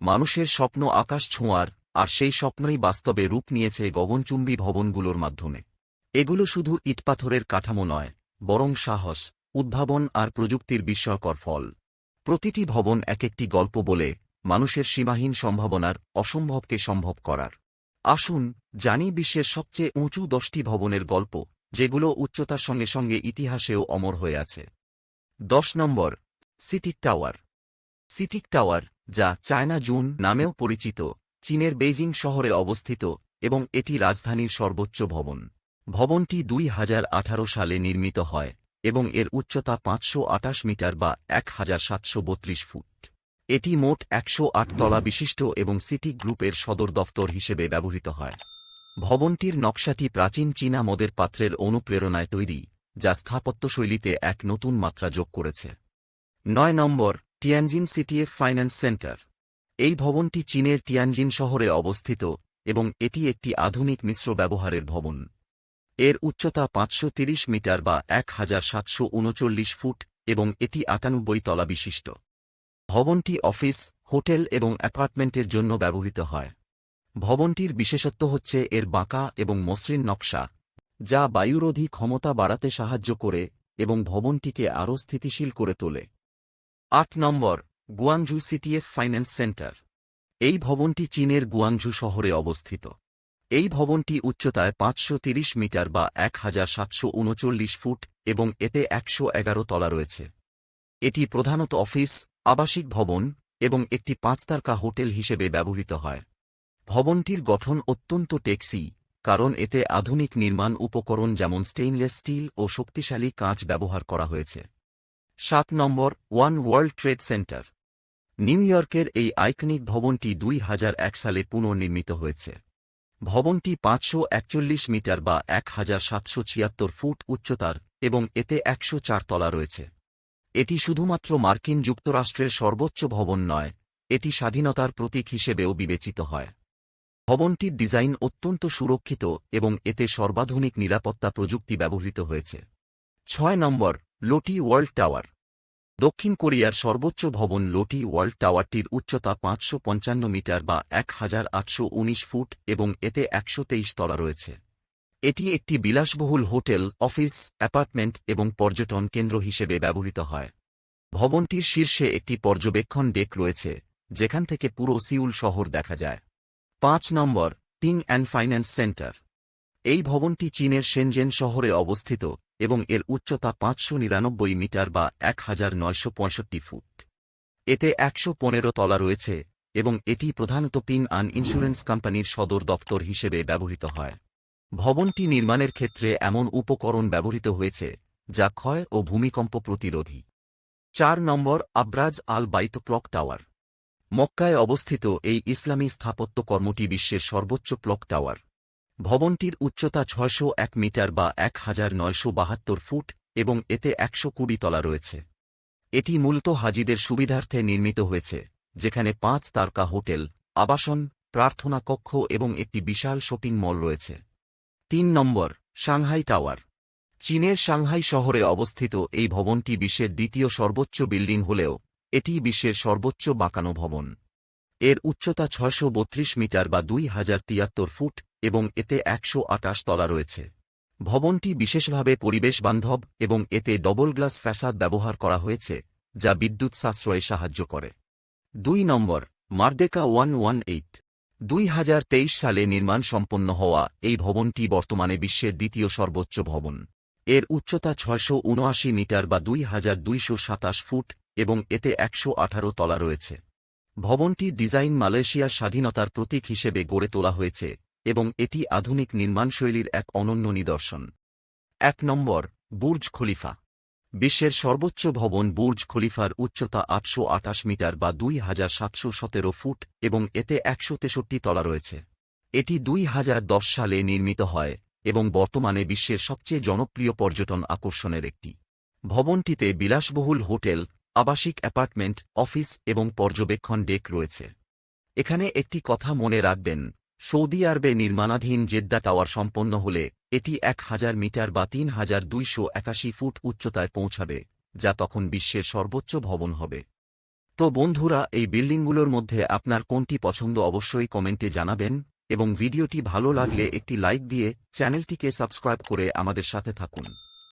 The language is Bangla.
মানুষের স্বপ্ন আকাশ ছোঁয়ার, আর সেই স্বপ্নই বাস্তবে রূপ নিয়েছে গগনচুম্বী ভবনগুলোর মাধ্যমে। এগুলো শুধু ইটপাথরের কাঠামো নয়, বরং সাহস, উদ্ভাবন আর প্রযুক্তির বিস্ময়কর ফল। প্রতিটি ভবন এক একটি গল্প বলে মানুষের সীমাহীন সম্ভাবনার অসম্ভবকে সম্ভব করার। আসুন জানি বিশ্বের সবচেয়ে উঁচু দশটি ভবনের গল্প, যেগুলো উচ্চতার সঙ্গে সঙ্গে ইতিহাসেও অমর হয়ে আছে। দশ নম্বর, সিটিক টাওয়ার। সিটিক টাওয়ার যা চায়না জুন নামেও পরিচিত, চীনের বেইজিং শহরে অবস্থিত এবং এটি রাজধানীর সর্বোচ্চ ভবন। ভবনটি দুই হাজার আঠারো সালে নির্মিত হয় এবং এর উচ্চতা পাঁচশো আটাশ মিটার বা এক হাজার সাতশো বত্রিশ ফুট। এটি মোট একশো আট তলা বিশিষ্ট এবং সিটি গ্রুপের সদর দফতর হিসেবে ব্যবহৃত হয়। ভবনটির নকশাটি প্রাচীন চীনা মদের পাত্রের অনুপ্রেরণায় তৈরি, যা স্থাপত্যশৈলীতে এক নতুন মাত্রা যোগ করেছে। নয় নম্বর টিয়ানজিন সিটিএফ ফাইন্যান্স সেন্টার এই ভবনটি চীনের টিয়ানজিন শহরে অবস্থিত এবং এটি একটি আধুনিক মিশ্র ব্যবহারের ভবন। এর উচ্চতা পাঁচশো মিটার বা এক হাজার সাতশো উনচল্লিশ ফুট এবং এটি আটানব্বই তলা বিশিষ্ট। ভবনটি অফিস, হোটেল এবং অ্যাপার্টমেন্টের জন্য ব্যবহৃত হয়। ভবনটির বিশেষত্ব হচ্ছে এর বাঁকা এবং মসৃণ নকশা, যা বায়ুরোধী ক্ষমতা বাড়াতে সাহায্য করে এবং ভবনটিকে আরও স্থিতিশীল করে তোলে। আট নম্বর গুয়াংজু সিটিএফ ফাইন্যান্স সেন্টার। এই ভবনটি চীনের গুয়াংজু শহরে অবস্থিত। এই ভবনটি উচ্চতায় পাঁচশো মিটার বা এক হাজার সাতশো উনচল্লিশ ফুট এবং এতে একশো এগারো তলা রয়েছে। এটি প্রধানত অফিস, আবাসিক ভবন এবং একটি পাঁচতারকা হোটেল হিসেবে ব্যবহৃত হয়। ভবনটির গঠন অত্যন্ত টেকসি কারণ এতে আধুনিক নির্মাণ উপকরণ যেমন স্টেইনলেস স্টিল ও শক্তিশালী কাঁচ ব্যবহার করা হয়েছে। সাত নম্বর, one world trade centre. New ইয়র্কের এই আইকনিক ভবনটি দুই হাজার এক সালে পুনর্নির্মিত হয়েছে। ভবনটি পাঁচশো একচল্লিশ মিটার বা এক হাজার সাতশো ছিয়াত্তর ফুট উচ্চতার এবং এতে একশো চার তলা রয়েছে। এটি শুধুমাত্র মার্কিন যুক্তরাষ্ট্রের সর্বোচ্চ ভবন নয়, এটি স্বাধীনতার প্রতীক হিসেবেও বিবেচিত হয়। ভবনটির ডিজাইন অত্যন্ত সুরক্ষিত এবং এতে সর্বাধুনিক নিরাপত্তা প্রযুক্তি ব্যবহৃত হয়েছে। ছয় নম্বর, লোটি ওয়ার্ল্ড টাওয়ার। দক্ষিণ কোরিয়ার সর্বোচ্চ ভবন লোটি ওয়ার্ল্ড টাওয়ারটির উচ্চতা পাঁচশো পঞ্চান্ন মিটার বা এক হাজার আটশো উনিশ ফুট এবং এতে একশো তেইশ তলা রয়েছে। এটি একটি বিলাসবহুল হোটেল, অফিস, অ্যাপার্টমেন্ট এবং পর্যটন কেন্দ্র হিসেবে ব্যবহৃত হয়। ভবনটির শীর্ষে একটি পর্যবেক্ষণ ডেক রয়েছে, যেখান থেকে পুরো সিউল শহর দেখা যায়। পাঁচ নম্বর পিং অ্যান্ড ফাইন্যান্স সেন্টার। এই ভবনটি চীনের সেনজেন শহরে অবস্থিত এবং এর উচ্চতা পাঁচশো নিরানব্বই মিটার বা এক হাজার নয়শো পঁয়ষট্টি ফুট। এতে একশো পনেরো তলা রয়েছে এবং এটি প্রধানত পিন আন ইন্স্যুরেন্স কোম্পানির সদর দপ্তর হিসেবে ব্যবহৃত হয়। ভবনটি নির্মাণের ক্ষেত্রে এমন উপকরণ ব্যবহৃত হয়েছে যা ক্ষয় ও ভূমিকম্প প্রতিরোধী। চার নম্বর, আব্রাজ আল বাইত ক্লক টাওয়ার। মক্কায় অবস্থিত এই ইসলামী স্থাপত্য কর্মটি বিশ্বের সর্বোচ্চ ক্লক টাওয়ার। ভবনটির উচ্চতা ছয়শো এক মিটার বা এক হাজার নয়শো বাহাত্তর ফুট এবং এতে একশো কুড়ি তলা রয়েছে। এটি মূলত হাজিদের সুবিধার্থে নির্মিত হয়েছে, যেখানে পাঁচ তারকা হোটেল, আবাসন, প্রার্থনা কক্ষ এবং একটি বিশাল শপিং মল রয়েছে। তিন নম্বর, সাংহাই টাওয়ার। চীনের সাংহাই শহরে অবস্থিত এই ভবনটি বিশ্বের দ্বিতীয় সর্বোচ্চ বিল্ডিং হলেও এটি বিশ্বের সর্বোচ্চ বাঁকানো ভবন। এর উচ্চতা ছয়শো বত্রিশ মিটার বা দুই হাজার তিয়াত্তর ফুট এবং এতে একশো আটাশ তলা রয়েছে। ভবনটি বিশেষভাবে পরিবেশ বান্ধব এবং এতে ডবল গ্লাস ফ্যাসাদ ব্যবহার করা হয়েছে, যা বিদ্যুৎ সাশ্রয়ে সাহায্য করে। দুই নম্বর, মার্দেকা ওয়ান ওয়ান এইট। দুই হাজার তেইশ সালে নির্মাণ সম্পন্ন হওয়া এই ভবনটি বর্তমানে বিশ্বের দ্বিতীয় সর্বোচ্চ ভবন। এর উচ্চতা ছয়শো উনআশি মিটার বা দুই হাজার দুইশো সাতাশ ফুট এবং এতে একশো আঠারো তলা রয়েছে। ভবনটি ডিজাইন মালয়েশিয়ার স্বাধীনতার প্রতীক হিসেবে গড়ে তোলা হয়েছে এবং এটি আধুনিক নির্মাণশৈলীর এক অনন্য নিদর্শন। এক নম্বর, বুর্জ খলিফা। বিশ্বের সর্বোচ্চ ভবন বুর্জ খলিফার উচ্চতা আটশো আটাশ মিটার বা দুই হাজার সাতশো সতেরো ফুট এবং এতে একশো তেষট্টি তলা রয়েছে। এটি দুই হাজার দশ সালে নির্মিত হয় এবং বর্তমানে বিশ্বের সবচেয়ে জনপ্রিয় পর্যটন আকর্ষণের একটি। ভবনটিতে বিলাসবহুল হোটেল, আবাসিক অ্যাপার্টমেন্ট, অফিস এবং পর্যবেক্ষণ ডেক রয়েছে। এখানে একটি কথা মনে রাখবেন সৌদি আরবে নির্মাণাধীন জেদ্দা টাওয়ার সম্পন্ন হলে, এটি এক হাজার মিটার বা তিন হাজার দুইশো একাশি ফুট উচ্চতায় পৌঁছাবে, যা তখন বিশ্বের সর্বোচ্চ ভবন হবে। তো বন্ধুরা, এই বিল্ডিংগুলোর মধ্যে আপনার কোনটি পছন্দ অবশ্যই কমেন্টে জানাবেন, এবং ভিডিওটি ভালো লাগলে একটি লাইক দিয়ে চ্যানেলটিকে সাবস্ক্রাইব করে আমাদের সাথে থাকুন।